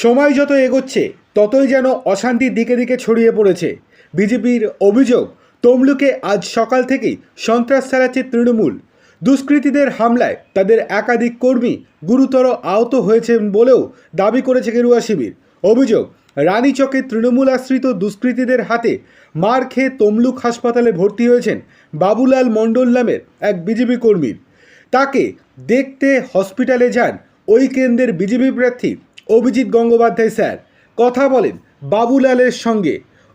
সময় যত এগোচ্ছে, ততই যেন অশান্তির দিকে দিকে ছড়িয়ে পড়েছে। বিজেপির অভিযোগ, তমলুকে আজ সকাল থেকেই সন্ত্রাস চালাচ্ছে তৃণমূল। দুষ্কৃতীদের হামলায় তাদের একাধিক কর্মী গুরুতর আহত হয়েছেন বলেও দাবি করেছে গেরুয়া শিবির। অভিযোগ রানীচকে তৃণমূল আশ্রিত দুষ্কৃতীদের হাতে মার খেয়ে তমলুক হাসপাতালে ভর্তি হয়েছেন বাবুলাল মণ্ডল নামের এক বিজেপি কর্মীর। তাকে দেখতে হসপিটালে যান ওই কেন্দ্রের বিজেপি প্রার্থী অভিজিৎ গঙ্গোপাধ্যায় স্যার। কথা বলেন বাবুলালের সঙ্গে।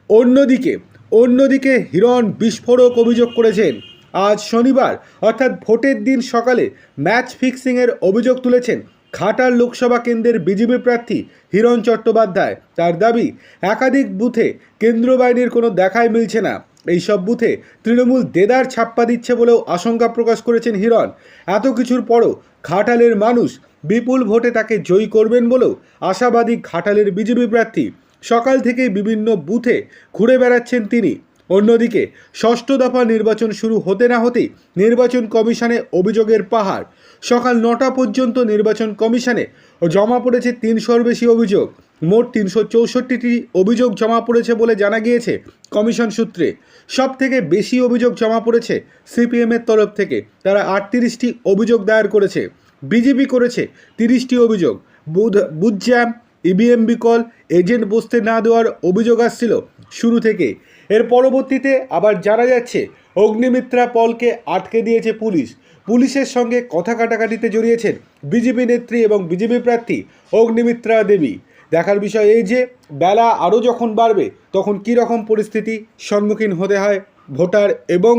অন্যদিকে অন্যদিকে হিরণ বিস্ফোরক অভিযোগ করেছেন। আজ শনিবার, অর্থাৎ ভোটের দিন সকালে ম্যাচ ফিক্সিংয়ের অভিযোগ তুলেছেন ঘাটাল লোকসভা কেন্দ্রের বিজেপি প্রার্থী হিরণ চট্টোপাধ্যায়। তার দাবি, একাধিক বুথে কেন্দ্র বাহিনীর কোনো দেখাই মিলছে না। এই সব বুথে তৃণমূল দেদার ছাপ্পা দিচ্ছে বলেও আশঙ্কা প্রকাশ করেছেন হিরণ। এত কিছুর পরও ঘাটালের মানুষ বিপুল ভোটে তাকে জয়ী করবেন বলেও আশাবাদী ঘাটালের বিজেপি প্রার্থী। সকাল থেকে বিভিন্ন বুথে ঘুরে বেড়াচ্ছেন তিনি। অন্যদিকে, ষষ্ঠ দফা নির্বাচন শুরু হতে না হতেই নির্বাচন কমিশনে অভিযোগের পাহাড়। সকাল নটা পর্যন্ত নির্বাচন কমিশনে জমা পড়েছে তিনশোর বেশি অভিযোগ। মোট তিনশো চৌষট্টিটি অভিযোগ জমা পড়েছে বলে জানা গিয়েছে কমিশন সূত্রে। সব থেকে বেশি অভিযোগ জমা পড়েছে সিপিএমের তরফ থেকে। তারা আটত্রিশটি অভিযোগ দায়ের করেছে। বিজেপি করেছে তিরিশটি অভিযোগ। বুধ বুথ জ্যাম, ইভিএম বিকল, এজেন্ট বসতে না দেওয়ার অভিযোগ আসছিল শুরু থেকে এর পরবর্তীতে আবার জানা যাচ্ছে, অগ্নিমিত্রা পলকে আটকে দিয়েছে পুলিশ। পুলিশের সঙ্গে কথা কাটাকাটিতে জড়িয়েছেন বিজেপি নেত্রী এবং বিজেপি প্রার্থী অগ্নিমিত্রা দেবী। দেখার বিষয় এই যে, বেলা আরও যখন বাড়বে, তখন কী রকম পরিস্থিতি সম্মুখীন হতে হয় ভোটার এবং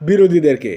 বিরোধীদেরকে?